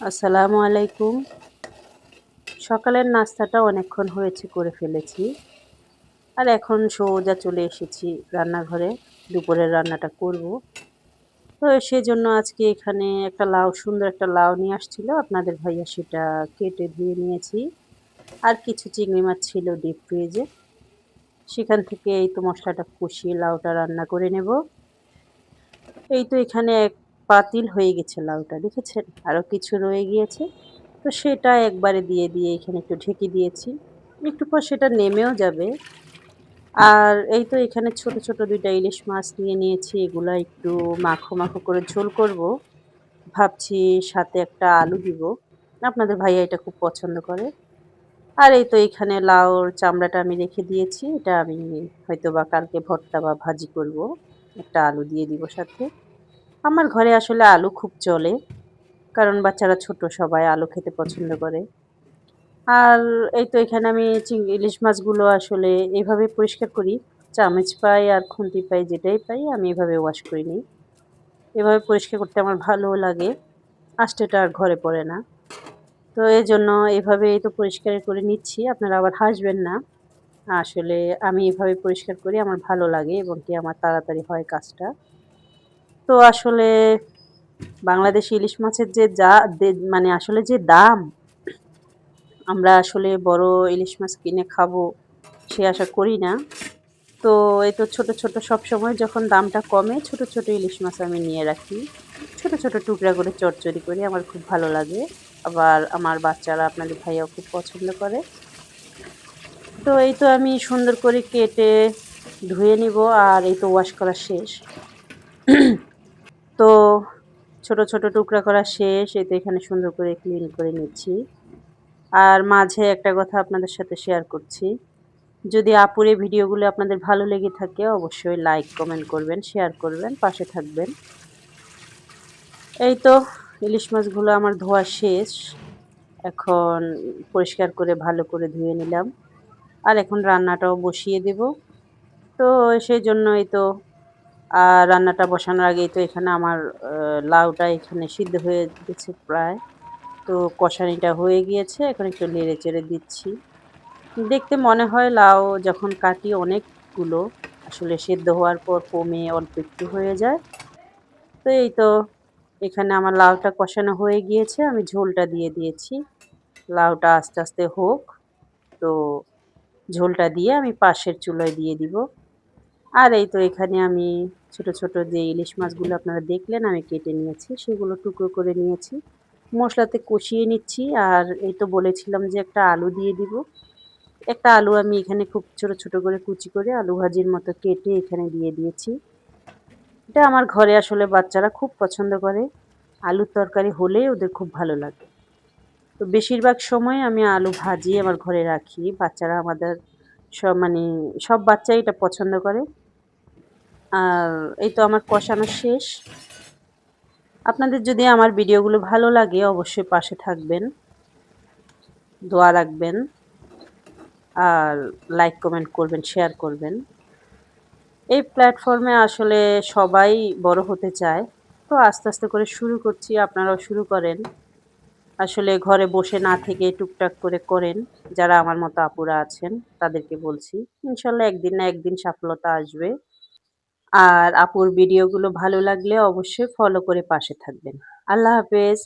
আসসালামু আলাইকুম। সকালের নাস্তাটা অনেকক্ষণ হয়েছে, করে ফেলেছি। আর এখন সোজা চলে এসেছি রান্নাঘরে, দুপুরের রান্নাটা করব। তো সেজন্য আজকে এখানে একটা লাউ, সুন্দর একটা লাউ নিয়ে আসছিল। আপনাদের ভাইয়া সেটা কেটে ধুয়ে নিয়েছি। আর কিছু চিংড়ি মাছ ছিল ডিপ ফ্রিজে। সেখান থেকে এই তো মশলাটা কষিয়ে লাউটা রান্না করে নেব। এই তো এখানে এক পাতিল হয়ে গেছে লাউটা, দেখেছেন? আরও কিছু রয়ে গিয়েছে। তো সেটা একবারে দিয়ে দিয়ে এখানে একটু ঢেকে দিয়েছি। একটু পর সেটা নেমেও যাবে। আর এই তো এখানে ছোট ছোট দুইটা ইলিশ মাছ নিয়ে নিয়েছি। এগুলো একটু মাখো মাখো করে ঝোল করব। ভাবছি সাথে একটা আলু দিব। আপনাদের ভাইয়া এটা খুব পছন্দ করে। আর এই তো এখানে লাউর চামড়াটা আমি রেখে দিয়েছি। এটা আমি হয়তো বা কালকে ভর্তা বা ভাজি করব। একটা আলু দিয়ে দিব সাথে। আমার ঘরে আসলে আলু খুব চলে, কারণ বাচ্চারা ছোট সবাই আলু খেতে পছন্দ করে। আর এই তো এখানে আমি চিংড়ি, ইলিশ মাছগুলো আসলে এইভাবে পরিষ্কার করি। চামচ পাই আর খুন্তি পাই, যেটাই পাই, আমি এভাবে ওয়াশ করে নিই এভাবে পরিষ্কার করতে আমার ভালো লাগে আষ্টেটা আর ঘরে পড়ে না। তো এই জন্য এভাবে তো পরিষ্কার করে নিচ্ছি, আপনারা আবার হাসবেন না। আসলে আমি এভাবে পরিষ্কার করি, আমার ভালো লাগে এবং কি আমার তাড়াতাড়ি হয় কাজটা। তো আসলে বাংলাদেশি ইলিশ মাছের যে যা মানে আসলে যে দাম, আমরা আসলে বড় ইলিশ মাছ কিনে খাব সে আশা করি না। তো এই তো ছোটো ছোটো সময় যখন দামটা কমে, ছোট ছোট ইলিশ মাছ আমি নিয়ে রাখি। ছোট ছোট টুকরা করে চটচড়ি করি, আমার খুব ভালো লাগে। আবার আমার বাচ্চারা, আপনাদের ভাইয়াও খুব পছন্দ করে। তো এই তো আমি সুন্দর করে কেটে ধুয়ে নিব আর এই তো ওয়াশ করা শেষ। তো ছোট ছোট টুকরা করা শেষ। এই তো এখানে সুন্দর করে ক্লিন করে নিচ্ছি। আর মাঝে একটা কথা আপনাদের সাথে শেয়ার করছি। যদি আপুরে ভিডিওগুলো আপনাদের ভালো লেগে থাকে, অবশ্যই লাইক কমেন্ট করবেন শেয়ার করবেন, পাশে থাকবেন। এই তো ইলিশ মাছগুলো আমার ধোয়া শেষ। এখন পরিষ্কার করে, ভালো করে ধুয়ে নিলাম। আর এখন রান্নাটাও বসিয়ে দেব। তো সেই জন্যই তো আর রান্নাটা বসানোর আগেই তো এখানে আমার লাউটা এখানে সিদ্ধ হয়ে গেছে প্রায়। তো কষানিটা হয়ে গিয়েছে, এখন একটু নেড়ে চেড়ে দিচ্ছি। দেখতে মনে হয় লাউ যখন কাটি অনেকগুলো, আসলে সেদ্ধ হওয়ার পর কমে অল্প একটু হয়ে যায়। তো এই তো, এখানে আমার লাউটা কষানো হয়ে গিয়েছে, আমি ঝোলটা দিয়ে দিয়েছি। লাউটা আস্তে আস্তে হোক, তো ঝোলটা দিয়ে আমি পাশের চুলোয় দিয়ে দিব। আর এই তো এখানে আমি ছোট ছোট যে ইলিশ মাছগুলো আপনারা দেখলেন, আমি কেটে নিয়েছি, সেগুলো টুকরো করে নিয়েছি। মশলাতে কষিয়ে নিচ্ছি, আর এই তো বলেছিলাম যে একটা আলু দিয়ে দিব। একটা আলু আমি এখানে খুব ছোট ছোট করে কুচি করে আলু ভাজির মতো কেটে এখানে দিয়ে দিয়েছি। এটা আমার ঘরে আসলে বাচ্চারা খুব পছন্দ করে। আলুর তরকারি হলেই ওদের খুব ভালো লাগে। তো বেশিরভাগ সময় আমি আলু ভাজি আমার ঘরে রাখি। বাচ্চারা আমাদের সব মানে সব বাচ্চাই এটা পছন্দ করে। আর এই তো আমার কষানো শেষ। আপনাদের যদি আমার ভিডিওগুলো ভালো লাগে অবশ্যই পাশে থাকবেন, দোয়া রাখবেন, আর লাইক কমেন্ট করবেন শেয়ার করবেন। এই প্ল্যাটফর্মে আসলে সবাই বড় হতে চায়। তো আস্তে আস্তে করে শুরু করছি, আপনারাও শুরু করেন। আসলে ঘরে বসে না থেকে টুকটাক করে করেন। যারা আমার মতো আপুরা আছেন, তাদেরকে বলছি, ইনশাল্লাহ একদিন না একদিন সফলতা আসবে। আর আপুর ভিডিওগুলো ভালো লাগলে অবশ্যই ফলো করে পাশে থাকবেন। আল্লাহ হাফেজ।